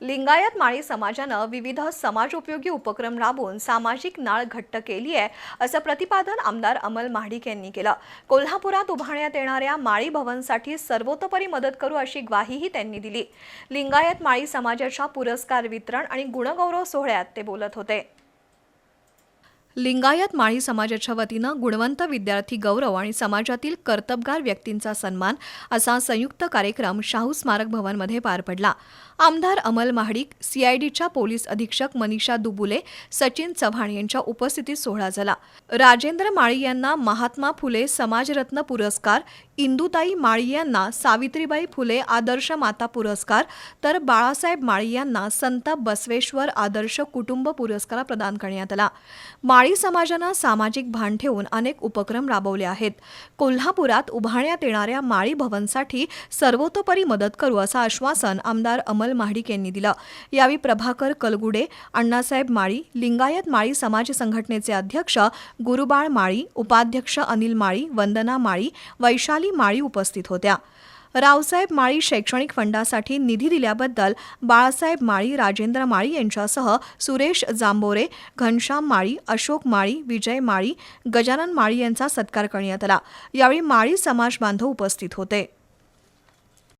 लिंगायत माळी समाजानं विविध समाजोपयोगी उपक्रम राबवून सामाजिक नाळ घट्ट केली आहे असं प्रतिपादन आमदार अमल महाडिक यांनी केलं. कोल्हापुरात उभारण्यात येणाऱ्या माळी भवनसाठी सर्वतोपरी मदत करू अशी ग्वाहीही त्यांनी दिली. लिंगायत माळी समाजाच्या पुरस्कार वितरण आणि गुणगौरव सोहळ्यात ते बोलत होते. लिंगायत माळी समाजाच्या वतीनं गुणवंत विद्यार्थी गौरव आणि समाजातील कर्तबगार व्यक्तींचा सन्मान असा संयुक्त कार्यक्रम शाहू स्मारक भवनमध्ये पार पडला. आमदार अमल महाडिक सीआयडीच्या पोलीस अधीक्षक मनीषा दुबुले सचिन चव्हाण यांच्या उपस्थितीत सोहळा झाला. राजेंद्र माळी यांना महात्मा फुले समाजरत्न पुरस्कार इंदुताई माळी यांना सावित्रीबाई फुले आदर्श माता पुरस्कार तर बाळासाहेब माळी यांना संत बसवेश्वर आदर्श कुटुंब पुरस्कार प्रदान करण्यात आला. माळी समाजानं सामाजिक भान ठेवून अनेक उपक्रम राबवले आहेत. कोल्हापुरात उभारण्यात येणाऱ्या माळी भवनसाठी सर्वतोपरी मदत करू असं आश्वासन आमदार अमल महाडिक यांनी दिलं. यावेळी प्रभाकर कलगुडे अण्णासाहेब माळी लिंगायत माळी समाज संघटनेचे अध्यक्ष गुरुबाळ माळी उपाध्यक्ष अनिल माळी वंदना माळी वैशाली माळी उपस्थित होत्या. रावसाहेब माळी शैक्षणिक फंडासाठी निधी दिल्याबद्दल बाळासाहेब माळी राजेंद्र माळी यांच्यासह सुरेश जांभोरे घनश्याम माळी अशोक माळी विजय माळी गजानन माळी यांचा सत्कार करण्यात आला. यावेळी माळी समाज बांधव उपस्थित होते.